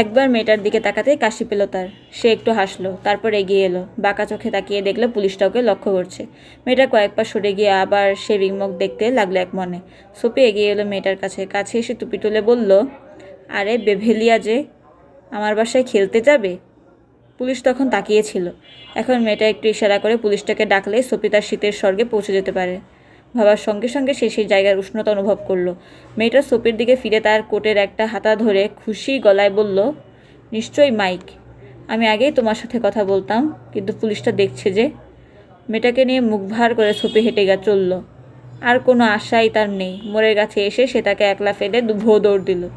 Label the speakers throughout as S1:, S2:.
S1: একবার মেয়েটার দিকে তাকাতেই কাশি পেল তার। সে একটু হাসলো, তারপর এগিয়ে এলো। বাঁকা চোখে তাকিয়ে দেখল পুলিশটা ওকে লক্ষ্য করছে। মেয়েটা কয়েক পা সরে গিয়ে আবার শেভিং মুখ দেখতে লাগল এক মনে। সোপি এগিয়ে এলো মেয়েটার কাছে। কাছে এসে টুপি তুলে বলল, আরে বেভেলিয়া যে, আমার বাসায় খেলতে যাবে? পুলিশ তখন তাকিয়েছিল এখন মেয়েটা একটু ইশারা করে পুলিশটাকে ডাকলে সোপি তার শীতের স্বর্গে পৌঁছে যেতে পারে। ভাবার সঙ্গে সঙ্গে সে সেই জায়গার উষ্ণতা অনুভব করল। মেয়েটা সোপির দিকে ফিরে তার কোটের একটা হাতা ধরে খুশি গলায় বলল, নিশ্চয়ই, মাইক। আমি আগেই তোমার সাথে কথা বলতাম, কিন্তু পুলিশটা দেখছে যে মেয়েটাকে নিয়ে মুখ ভার করে সোপি হেঁটে গা চলল। আর কোনো আশাই তার নেই। মোড়ের কাছে এসে সে তাকে একলা ফেলে ভো দৌড় দিল।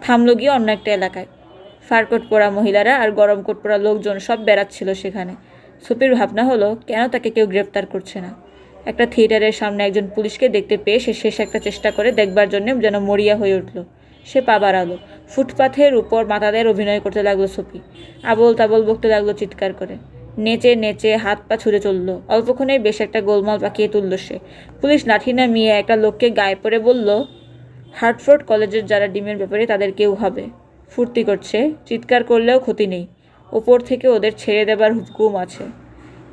S1: থামলো গিয়ে অন্য একটা এলাকায়। ফারকোট পরা মহিলারা আর গরম কোট পরা লোকজন সব বেড়াচ্ছিল সেখানে। সুপির ভাবনা হলো, কেন তাকে কেউ গ্রেপ্তার করছে না? একটা থিয়েটারের সামনে একজন পুলিশকে দেখতে পেয়ে সে শেষ একটা চেষ্টা করে দেখবার জন্য যেন মরিয়া হয়ে উঠল। সে পা বাড়ালো ফুটপাথের উপর মাতাদের অভিনয় করতে লাগল সুপি আবল তাবল বকতে লাগল চিৎকার করে। নেচে নেচে হাত পা ছুঁড়ে চলল। অল্পক্ষণেই বেশ একটা গোলমাল পাকিয়ে তুলল সে। পুলিশ লাঠি নামিয়ে একটা লোককে গায়ে পড়ে বলল, হার্টফোর্ড কলেজের যারা ডিমের ব্যাপারে তাদের কেউ হবে। ফুর্তি করছে। চিৎকার করলেও ক্ষতি নেই। ওপর থেকে ওদের ছেড়ে দেবার হুকুম আছে।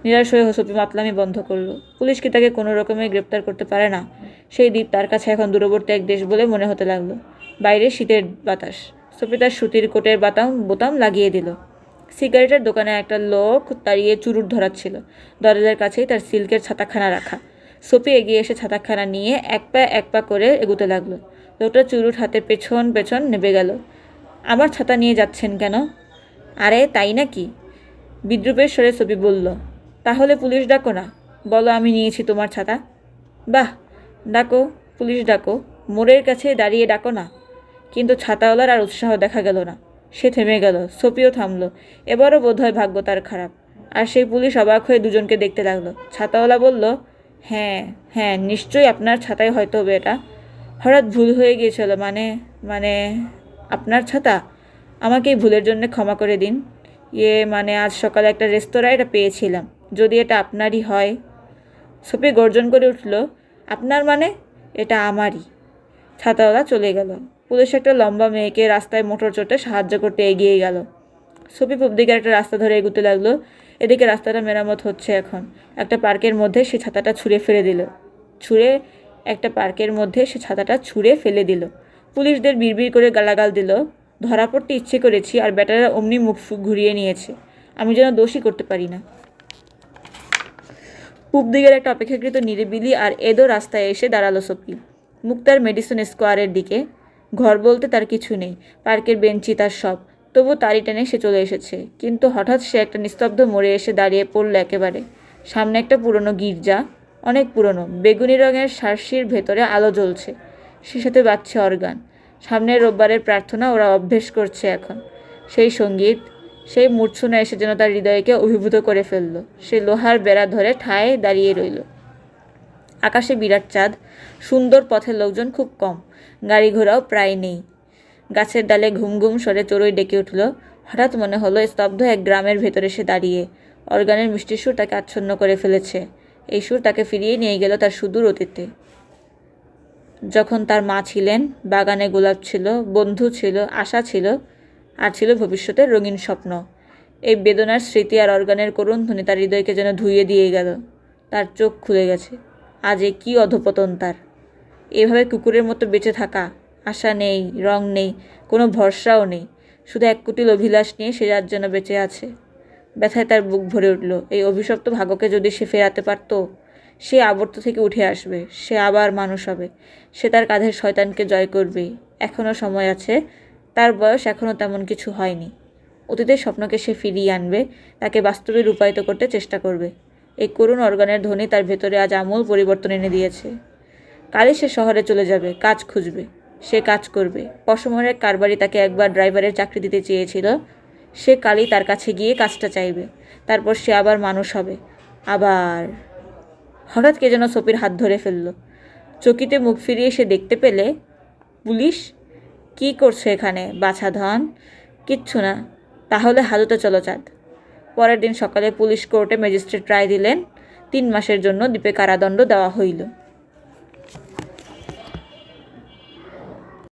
S1: নিরাশ হয়ে হোসপি মাতলামি বন্ধ করল। পুলিশ কি তাকে কোনো রকমে গ্রেপ্তার করতে পারে না? সেই দ্বীপ তার কাছে এখন দূরবর্তী এক দেশ বলে মনে হতে লাগল। বাইরে শীতের বাতাস। সোপি তার সুতির কোটের বাতাম, বোতাম লাগিয়ে দিল। সিগারেটের দোকানে একটা লোক দাঁড়িয়ে চুরুট ধরাচ্ছিল। দরজার কাছেই তার সিল্কের ছাতাখানা রাখা। সোপি এগিয়ে এসে ছাতাখানা নিয়ে এক পা এক পা করে এগুতে লাগল। লোকটা চুরুট হাতে পেছন পেছন নেবে গেল। আমার ছাতা নিয়ে যাচ্ছেন কেন? আরে, তাই নাকি? বিদ্রুপের স্বরে ছবি বলল। তাহলে পুলিশ ডাকো না। বলো, আমি নিয়েছি তোমার ছাতা। বাহ, ডাকো, পুলিশ ডাকো। মোড়ের কাছে দাঁড়িয়ে ডাকো না। কিন্তু ছাতাওয়ালার আর উৎসাহ দেখা গেল না। সে থেমে গেল, সপিও থামলো। এবারও বোধহয় ভাগ্য তার খারাপ। আর সেই পুলিশ অবাক হয়ে দুজনকে দেখতে লাগল। ছাতাওয়ালা বলল হ্যাঁ হ্যাঁ নিশ্চয়ই আপনার ছাতাই হয়তো হবে এটা। হঠাৎ ভুল হয়ে গিয়েছিল মানে মানে আপনার ছাতা? আমাকে এই ভুলের জন্য ক্ষমা করে দিন। ইয়ে মানে আজ সকালে একটা রেস্তোরাঁয় এটা পেয়েছিলাম। যদি এটা আপনারই হয়। সপি গর্জন করে উঠল, আপনার মানে? এটা আমারই। ছাতাওয়ালা চলে গেল। পুলিশ একটা লম্বা মেয়েকে রাস্তায় মোটর চড়তে সাহায্য করতে এগিয়ে গেল। সপি পূব দিকে একটা রাস্তা ধরে এগুতে লাগল। এদিকে রাস্তাটা মেরামত হচ্ছে এখন। একটা পার্কের মধ্যে সে ছাতাটা ছুঁড়ে ফেলে দিল। ছুঁড়ে একটা পার্কের মধ্যে সে ছাতাটা ছুঁড়ে ফেলে দিল। পুলিশদের বিড়বিড় করে গালাগাল দিল। ধরা পড়তে ইচ্ছে করেছি, আর ব্যাটারা অমনি মুখ ঘুরিয়ে নিয়েছে। আমি যেন দোষই করতে পারি না। পূব দিকের একটা অপেক্ষাকৃত নিরিবিলি আর এদো রাস্তায় এসে দাঁড়াল সপি মুক্তার মেডিসিন স্কোয়ারের দিকে। ঘর বলতে তার কিছু নেই। পার্কের বেঞ্চি তার সব। তবু তারই টেনে সে চলে এসেছে। কিন্তু হঠাৎ সে একটা নিস্তব্ধ মোড়ে এসে দাঁড়িয়ে পড়ল একেবারে। সামনে একটা পুরনো গির্জা, অনেক পুরনো। বেগুনি রঙের সার্সির ভেতরে আলো জ্বলছে। সে সাথে বাজছে অর্গান। সামনের রোববারের প্রার্থনা ওরা অভ্যেস করছে এখন। সেই সংগীত সেই মূর্ছনা এসে যেন তার হৃদয়কে অভিভূত করে ফেলল। সে লোহার বেড়া ধরে ঠায় দাঁড়িয়ে রইল। আকাশে বিরাট চাঁদ। সুন্দর পথের লোকজন খুব কম। গাড়ি ঘোড়াও প্রায় নেই। গাছের ডালে ঘুম ঘুম সরে চড়ুই ডেকে উঠল। হঠাৎ মনে হলো স্তব্ধ এক গ্রামের ভেতরে সে দাঁড়িয়ে। অর্গানের মিষ্টি সুর তাকে আচ্ছন্ন করে ফেলেছে। এই সুর তাকে ফিরিয়ে নিয়ে গেল তার সুদূর অতীতে। যখন তার মা ছিলেন, বাগানে গোলাপ ছিল, বন্ধু ছিল, আশা ছিল আর ছিল ভবিষ্যতের রঙিন স্বপ্ন। এই বেদনার স্মৃতি আর অর্গানের করুণ ধ্বনি তার হৃদয়কে যেন ধুইয়ে দিয়ে গেল। তার চোখ খুলে গেছে। আজ এ কী অধপতন তার? এভাবে কুকুরের মতো বেঁচে থাকা আশা নেই, রং নেই, কোনো ভরসাও নেই। শুধু এক কুটিল অভিলাষ নিয়ে সে যার জন্য বেঁচে আছে। ব্যথায় তার বুক ভরে উঠল। এই অভিশপ্ত ভাগ্যকে যদি সে ফেরাতে পারত, সে আবর্ত থেকে উঠে আসবে। সে আবার মানুষ হবে। সে তার কাঁধের শয়তানকে জয় করবে। এখনও সময় আছে তার বয়স এখনও তেমন কিছু হয়নি। অতীতের স্বপ্নকে সে ফিরিয়ে আনবে, তাকে বাস্তবে রূপায়িত করতে চেষ্টা করবে। এই করুণ অর্গানের ধ্বনি তার ভেতরে আজ আমূল পরিবর্তন এনে দিয়েছে। কালই সে শহরে চলে যাবে, কাজ খুঁজবে। সে কাজ করবে। পশমরের কারবারি তাকে একবার ড্রাইভারের চাকরি দিতে চেয়েছিল। সে কালই তার কাছে গিয়ে কাজটা চাইবে। তারপর সে আবার মানুষ হবে। আবার। হঠাৎ কে যেন সপির হাত ধরে ফেলল। চকিতে মুখ ফিরিয়ে সে দেখতে পেলে পুলিশ কি করছ এখানে, বাছা ধন? কিচ্ছু না। তাহলে হাজতে চলো, চাঁদ। পরের দিন সকালে পুলিশ কোর্টে ম্যাজিস্ট্রেট রায় দিলেন, তিন মাসের জন্য দ্বীপে কারাদণ্ড দেওয়া হইল।